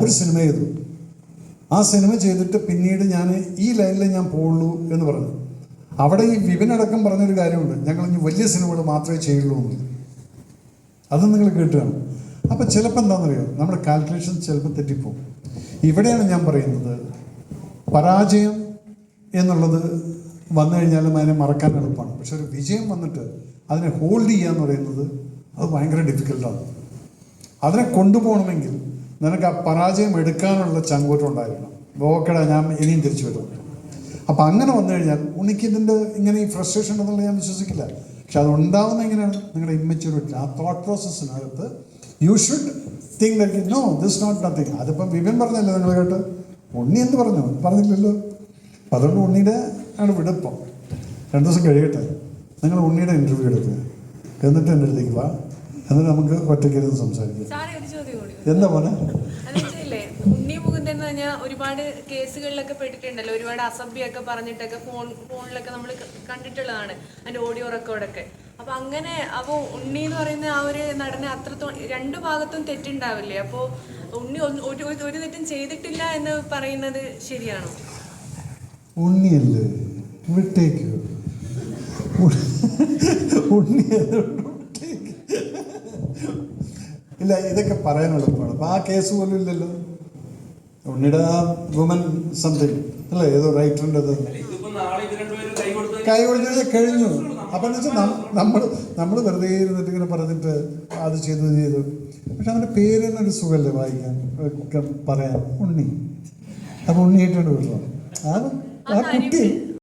ഒരു സിനിമ ചെയ്തു. ആ സിനിമ ചെയ്തിട്ട് പിന്നീട് ഞാൻ ഈ ലൈനിൽ ഞാൻ പോവുള്ളൂ എന്ന് പറഞ്ഞു. അവിടെ ഈ വിപിനടക്കം പറഞ്ഞൊരു കാര്യമുണ്ട്. ഞങ്ങൾ ഇനി വലിയ സിനിമകൾ മാത്രമേ ചെയ്യുള്ളൂ എന്ന്. അത് നിങ്ങൾ കേട്ടുകയാണ് അപ്പം ചിലപ്പോൾ എന്താണെന്നറിയോ? നമ്മുടെ കാൽക്കുലേഷൻ ചിലപ്പോൾ തെറ്റിപ്പോവും. ഇവിടെയാണ് ഞാൻ പറയുന്നത്. പരാജയം എന്നുള്ളത് വന്നു കഴിഞ്ഞാലും അതിനെ മറക്കാൻ എളുപ്പമാണ്. പക്ഷെ ഒരു വിജയം വന്നിട്ട് അതിനെ ഹോൾഡ് ചെയ്യുക എന്ന് പറയുന്നത് അത് ഭയങ്കര ഡിഫിക്കൽട്ടാണ് അതിനെ കൊണ്ടുപോകണമെങ്കിൽ നിനക്ക് ആ പരാജയം എടുക്കാനുള്ള ചങ്കൂറ്റം ഉണ്ടായിരിക്കണം. ഓക്കെടാ ഞാൻ ഇനിയും തിരിച്ചു വരും. അപ്പം അങ്ങനെ വന്നു കഴിഞ്ഞാൽ ഉണിക്ക് ഇതിന്റെ ഇങ്ങനെ ഈ ഫ്രസ്ട്രേഷൻ ഉണ്ടെന്നുള്ള ഞാൻ വിശ്വസിക്കില്ല. പക്ഷെ അത് ഉണ്ടാവുന്ന എങ്ങനെയാണ്? നിങ്ങളുടെ ഇമ്മച്യൂരിറ്റി ആ thought പ്രോസസ്സിനകത്ത് you should think that no this not nothing അതിപ്പം വിപിൻ പറഞ്ഞല്ലോ നിങ്ങൾ കേട്ട്. ഉണ്ണി എന്ത് പറഞ്ഞു? പറഞ്ഞില്ലല്ലോ. അപ്പം അതുകൊണ്ട് ഉണ്ണിയുടെ ആണ് വിടുപ്പം. രണ്ട് ദിവസം കഴിയട്ടെ. നിങ്ങൾ ഉണ്ണിയുടെ ഇന്റർവ്യൂ എടുക്കുക എന്നിട്ട് എന്റെ അടുത്തേക്ക് വാ. എന്നിട്ട് നമുക്ക് ഒറ്റയ്ക്കിരുന്ന് സംസാരിക്കാം. സാറേ ഒരു ചോദ്യം കൂടി. എന്താ പോലെ അതെന്നുവെച്ചില്ലേ ഉണ്ണി മുകുന്ദൻ എന്ന് പറഞ്ഞാൽ ഒരുപാട് കേസുകളിലൊക്കെ പെട്ടിട്ടുണ്ടല്ലോ. ഒരുപാട് അസഭ്യമൊക്കെ പറഞ്ഞിട്ടൊക്കെ ഫോൺ ഫോണിലൊക്കെ നമ്മൾ കണ്ടിട്ടുള്ളതാണ്. അതിന്റെ ഓഡിയോ റെക്കോർഡൊക്കെ. അപ്പൊ അങ്ങനെ അപ്പൊ ഉണ്ണി എന്ന് പറയുന്ന ആ ഒരു നടനെ അത്രത്തോളം രണ്ടു ഭാഗത്തും തെറ്റുണ്ടാവില്ലേ? അപ്പോ ഉണ്ണി ഒരു ഒരു- തെറ്റും ചെയ്തിട്ടില്ല എന്ന് പറയുന്നത് ശരിയാണോ? ഉണ്ണിയല്ലേ? വിട്ടേക്ക്. ഉണ്ണി ഇല്ല ഇതൊക്കെ പറയാൻ എളുപ്പമാണ് അപ്പം ആ കേസ് പോലും ഇല്ലല്ലോ. ഉണ്ണിയുടെ ആ വുമൻ സംതിങ് അല്ലേ ഏതോ റൈറ്ററിന്റെ കൈ കൊടുത്ത് കൈ കൊടുത്തത് കഴിഞ്ഞു. അപ്പം എന്ന് വെച്ചാൽ നമ്മൾ നമ്മൾ വെറുതെ ഇരുന്നിട്ട് ഇങ്ങനെ പറഞ്ഞിട്ട് അത് ചെയ്തു ചെയ്തു. പക്ഷെ അവന്റെ പേര് തന്നെ ഒരു സുഖമല്ലേ വായിക്കാൻ പറയാൻ. ഉണ്ണി. അപ്പം ഉണ്ണിയായിട്ടാണ് വിടുന്നത് ആ കുട്ടി